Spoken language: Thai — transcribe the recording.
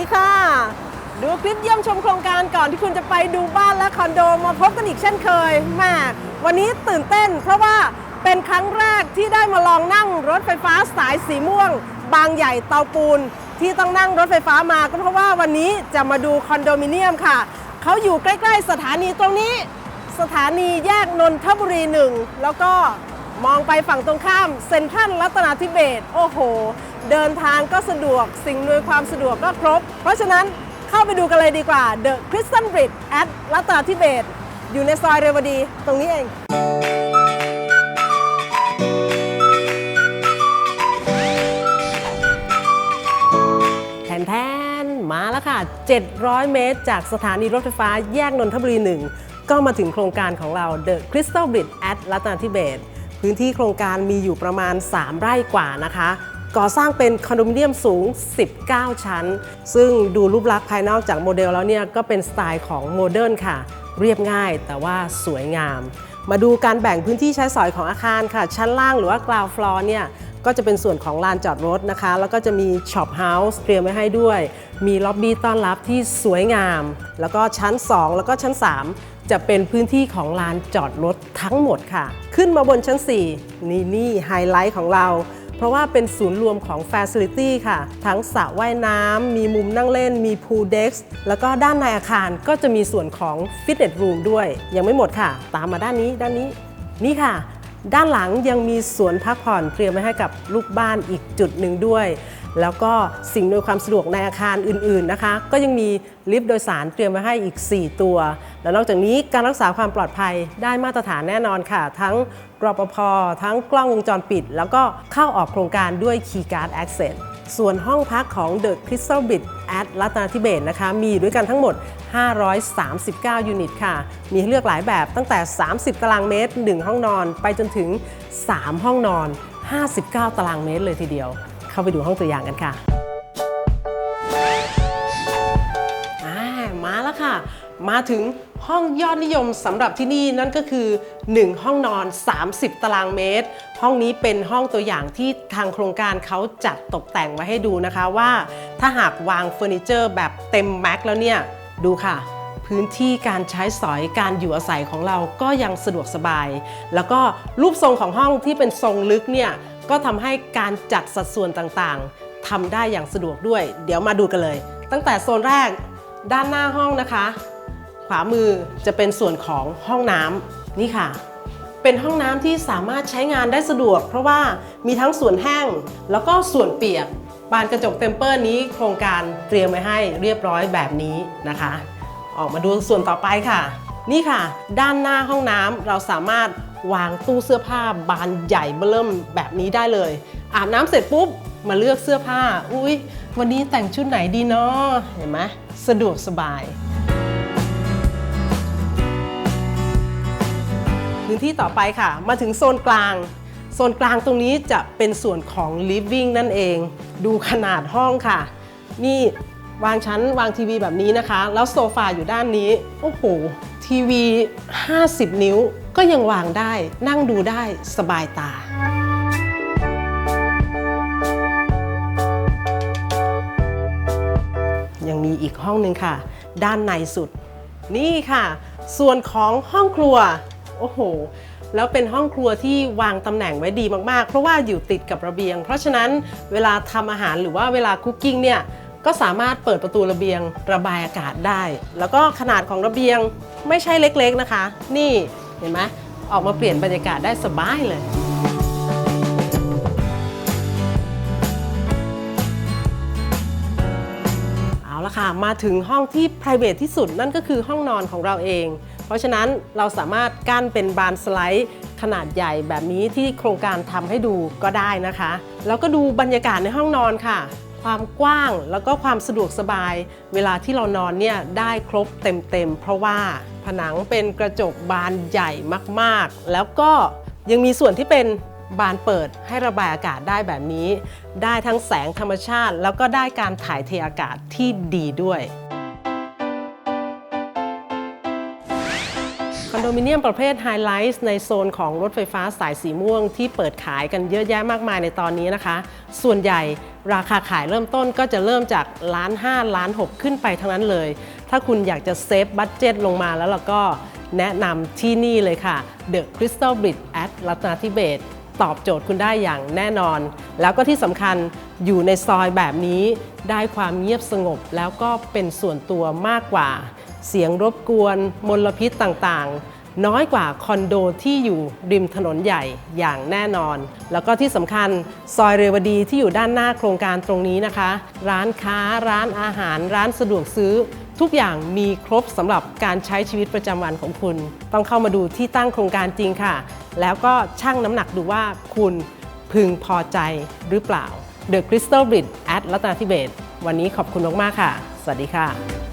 ดีค่ะ ดูคลิปเยี่ยมชมโครงการก่อนที่คุณจะไปดูบ้านและคอนโดมาพบกันอีกเช่นเคยแหม่วันนี้ตื่นเต้น เพราะว่าเป็นครั้งแรกที่ได้มาลองนั่งรถไฟฟ้าสายสีม่วง บางใหญ่เตาปูน ที่ต้องนั่งรถไฟฟ้ามาก็เพราะว่าวันนี้จะมาดูคอนโดมิเนียมค่ะ เขาอยู่ใกล้ๆสถานีตรงนี้ สถานีแยกนนทบุรีหนึ่งแล้วก็มองไปฝั่งตรงข้ามเซ็นทรัลรัตนาธิเบศโอ้โห เดินทางก็สะดวกสิ่งอำนวยความสะดวกก็ครบ เพราะฉะนั้นเข้าไปดูกันเลยดีกว่า The Christian Bridge at รัตนาธิเบศอยู่ในซอยเรวดีตรงนี้เอง แทนแทนมาแล้วค่ะ 700 เมตร จากสถานีรถไฟฟ้าแยกนนทบุรี1ก็มาถึงโครงการของเรา The Crystal Bridge at รัตนาธิเบศพื้นที่โครงการมีอยู่ประมาณ 3 ไร่กว่านะคะ ก่อสร้างเป็นคอนโดมิเนียมสูง 19 ชั้น ซึ่งดูรูปลักษณ์ภายนอกจากโมเดลแล้วเนี่ยก็เป็นสไตล์ของโมเดิร์นค่ะ เรียบง่ายแต่ว่าสวยงาม มาดูการแบ่งพื้นที่ใช้สอยของอาคารค่ะ ชั้นล่างหรือว่า ground floor เนี่ยก็จะเป็นส่วนของลานจอดรถนะคะ แล้วก็จะมีช็อปเฮาส์เตรียมไว้ให้ด้วย มีล็อบบี้ต้อนรับที่สวยงาม แล้วก็ชั้น 2 แล้วก็ชั้น 3 จะเป็นพื้นที่ของลานจอดรถทั้งหมดค่ะ ขึ้นมาบนชั้น 4 นี่นี่ไฮไลท์ของเรา เพราะว่าเป็นศูนย์รวมของ Facility ค่ะ ทั้งสระว่ายน้ำ มีมุมนั่งเล่น มีพูลเด็กซ์แล้วก็ด้านในอาคารก็จะมีส่วนของฟิตเนสรูมด้วย ยังไม่หมดค่ะ ตามมาด้านนี้ด้านนี้ นี่ค่ะ ด้านหลังยังมีสวนพักผ่อนเตรียมไว้ให้กับลูกบ้านอีกจุดหนึ่งด้วย แล้วก็สิ่งอำนวยความสะดวกในอาคารอื่นๆนะคะ ก็ยังมีลิฟต์โดยสารเตรียมไว้ให้อีก 4 ตัว แล้วนอกจากนี้การรักษาความปลอดภัยได้มาตรฐานแน่นอนค่ะ ทั้งรปภทั้งกล้องวงจรปิด แล้วก็เข้าออกโครงการด้วย Keycard Access ส่วนห้องพักของ The Crystal Bit at รัตนาธิเบศนะคะ มีด้วยกันทั้งหมด 539 ยูนิตค่ะ มีให้เลือกหลายแบบตั้งแต่ 30 ตารางเมตร 1 ห้องนอน ไปจนถึง 3 ห้องนอน 59 ตารางเมตรเลยทีเดียว เข้าไปดูห้องตัวอย่างกันค่ะมาแล้วค่ะ มาถึงห้องยอดนิยมสำหรับที่นี่นั่นก็คือ 1 ห้องนอน 30 ตารางเมตร ห้องนี้เป็นห้องตัวอย่างที่ทางโครงการเขาจัดตกแต่งไว้ให้ดูนะคะว่า ถ้าหากวางเฟอร์นิเจอร์แบบเต็มแม็กซ์แล้วเนี่ย ดูค่ะ พื้นที่การใช้สอยการอยู่อาศัยของเราก็ยังสะดวกสบาย แล้วก็รูปทรงของห้องที่เป็นทรงลึกเนี่ย ก็ทำให้การจัดสัดส่วนต่างๆทำได้อย่างสะดวกด้วย เดี๋ยวมาดูกันเลย ตั้งแต่โซนแรกด้านหน้าห้องนะคะ ขวามือจะเป็นส่วนของห้องน้ำนี่ค่ะ เป็นห้องน้ำที่สามารถใช้งานได้สะดวก เพราะว่ามีทั้งส่วนแห้งแล้วก็ส่วนเปียกบานกระจกเต็มเปอร์นี้โครงการเตรียมไว้ให้เรียบร้อยแบบนี้นะคะ ออกมาดูส่วนต่อไปค่ะ นี่ค่ะ ด้านหน้าห้องน้ำเราสามารถ วางตู้เสื้อผ้าบานใหญ่เบิ่มแบบนี้ได้เลย อาบน้ำเสร็จปุ๊บมาเลือกเสื้อผ้า อุ๊ยวันนี้แต่งชุดไหนดีเนาะเห็นไหมสะดวกสบาย พื้นที่ต่อไปค่ะ มาถึงโซนกลาง โซนกลางตรงนี้จะเป็นส่วนของ living นั่นเอง ดูขนาดห้องค่ะ นี่วางชั้นวางทีวีแบบนี้นะคะ แล้วโซฟาอยู่ด้านนี้ โอ้โห ทีวี 50 นิ้วก็ยังวางได้นั่งดูได้สบายตา ยังมีอีกห้องหนึ่งค่ะ ด้านในสุด นี่ค่ะ ส่วนของห้องครัว โอ้โห แล้วเป็นห้องครัวที่วางตำแหน่งไว้ดีมากๆ เพราะว่าอยู่ติดกับระเบียง เพราะฉะนั้นเวลาทำอาหารหรือว่าเวลาคุกกิ้งเนี่ย ก็สามารถเปิดประตูระเบียงระบายอากาศได้ แล้วก็ขนาดของระเบียงไม่ใช่เล็กๆนะคะ นี่เห็นไหมออกมาเปลี่ยนบรรยากาศได้สบายเลยเอาละค่ะ มาถึงห้องที่ p r i v a t ที่สุดนั่นก็คือห้องนอนของเราเอง เพราะฉะนั้นเราสามารถกั้นเป็นบานสไลด์ ขนาดใหญ่แบบนี้ที่โครงการทำให้ดูก็ได้นะคะ แล้วก็ดูบรรยากาศในห้องนอนค่ะ ความกว้างแล้วก็ความสะดวกสบาย เวลาที่เรานอนเนี่ยได้ครบเต็มๆ เพราะว่าผนังเป็นกระจกบานใหญ่มากๆ แล้วก็ยังมีส่วนที่เป็นบานเปิดให้ระบายอากาศได้แบบนี้ ได้ทั้งแสงธรรมชาติ แล้วก็ได้การถ่ายเทอากาศที่ดีด้วย อนอนโดมิเนียมประเภทไฮไลท์ในโซนของรถไฟฟ้าสายสีม่วงที่เปิดขายกันเยอะแยะมากมายในตอนนี้นะคะ ส่วนใหญ่ราคาขายเริ่มต้นก็จะเริ่มจากล้าน5ล้าน6ขึ้นไปทั้งนั้นเลย ถ้าคุณอยากจะเซฟบัตเจ็ตลงมาแล้วเราก็แนะนำที่นี่เลยค่ะ The Crystal Bridge at รัตนาธิเบศตอบโจทย์คุณได้อย่างแน่นอน แล้วก็ที่สำคัญอยู่ในซอยแบบนี้ได้ความเงียบสงบแล้วก็เป็นส่วนตัวมากกว่า เสียงรบกวน มลพิษต่างๆ น้อยกว่าคอนโดที่อยู่ริมถนนใหญ่อย่างแน่นอน แล้วก็ที่สำคัญซอยเรวดีที่อยู่ด้านหน้าโครงการตรงนี้นะคะ ร้านค้าร้านอาหาร ร้านสะดวกซื้อ ทุกอย่างมีครบสำหรับการใช้ชีวิตประจำวันของคุณ ต้องเข้ามาดูที่ตั้งโครงการจริงค่ะ แล้วก็ชั่งน้ำหนักดูว่าคุณพึงพอใจหรือเปล่า The Crystal Bridge at รัตนาธิเบศวันนี้ขอบคุณมากๆค่ะ สวัสดีค่ะ